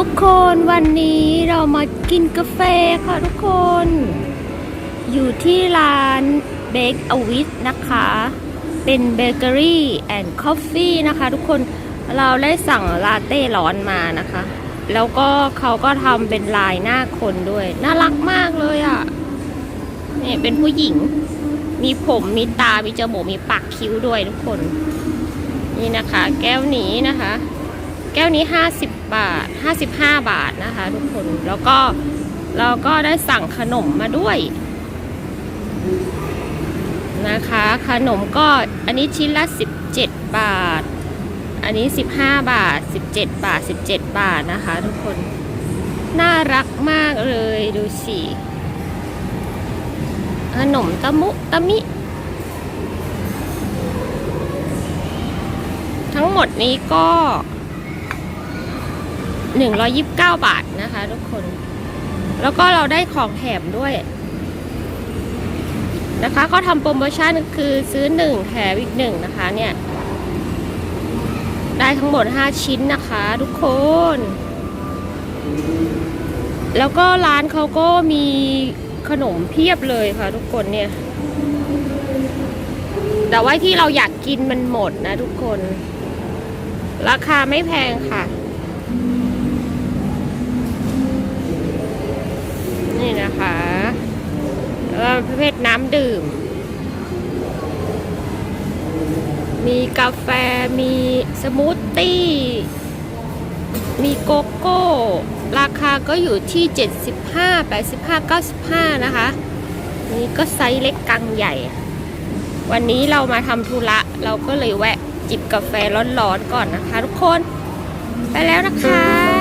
ุกคนวันนี้เรามากินกาแฟค่ะทุกคน อยู่ที่ร้าน Bake a w i t นะคะ เป็นเบเกอรี่แอนด์คอฟฟี่นะคะทุกคนเราได้สั่งลาเต้ร้อนมานะคะ แล้วก็เขาก็ทำเป็นลายหน้าคนด้วย น่ารักมากเลยอะ่ะนี่เป็นผู้หญิง มีผมมีตา มีจมูกมีปากคิ้วด้วยทุกคน นี่นะคะ แก้วนี้นะคะ แก้วนี้ 50 บาท 55 บาทนะคะ ทุกคนแล้วก็เราก็ได้สั่งขนมมาด้วย นะคะ ขนมก็อันนี้ชิ้นละ 17 บาท อันนี้ 15 บาท 17 บาท 17 บาทนะคะ ทุกคนน่ารักมากเลยดูสิขนมตะมุตะมิ ทั้งหมดนี้ก็ 129 บาทนะคะทุกคน แล้วก็เราได้ของแถมด้วย นะคะก็ทำโปรโมชั่นคือซื้อ 1 แถมอีก 1 นะคะเนี่ย ได้ทั้งหมด 5 ชิ้นนะคะทุกคน แล้วก็ร้านเขาก็มีขนมเพียบเลยค่ะทุกคนเนี่ย แต่ว่าที่เราอยากกินมันหมดนะทุกคน ราคาไม่แพงค่ะ นะคะแล้วก็ประเภทน้ำดื่ม มีกาแฟ มีสมูทตี้ มีโกโก้ ราคาก็อยู่ที่ 75 85 95 นะคะ นี่ก็ไซส์เล็กกลางใหญ่ วันนี้เรามาทำธุระ เราก็เลยแวะจิบกาแฟร้อนๆก่อนนะคะทุกคน ไปแล้วนะคะ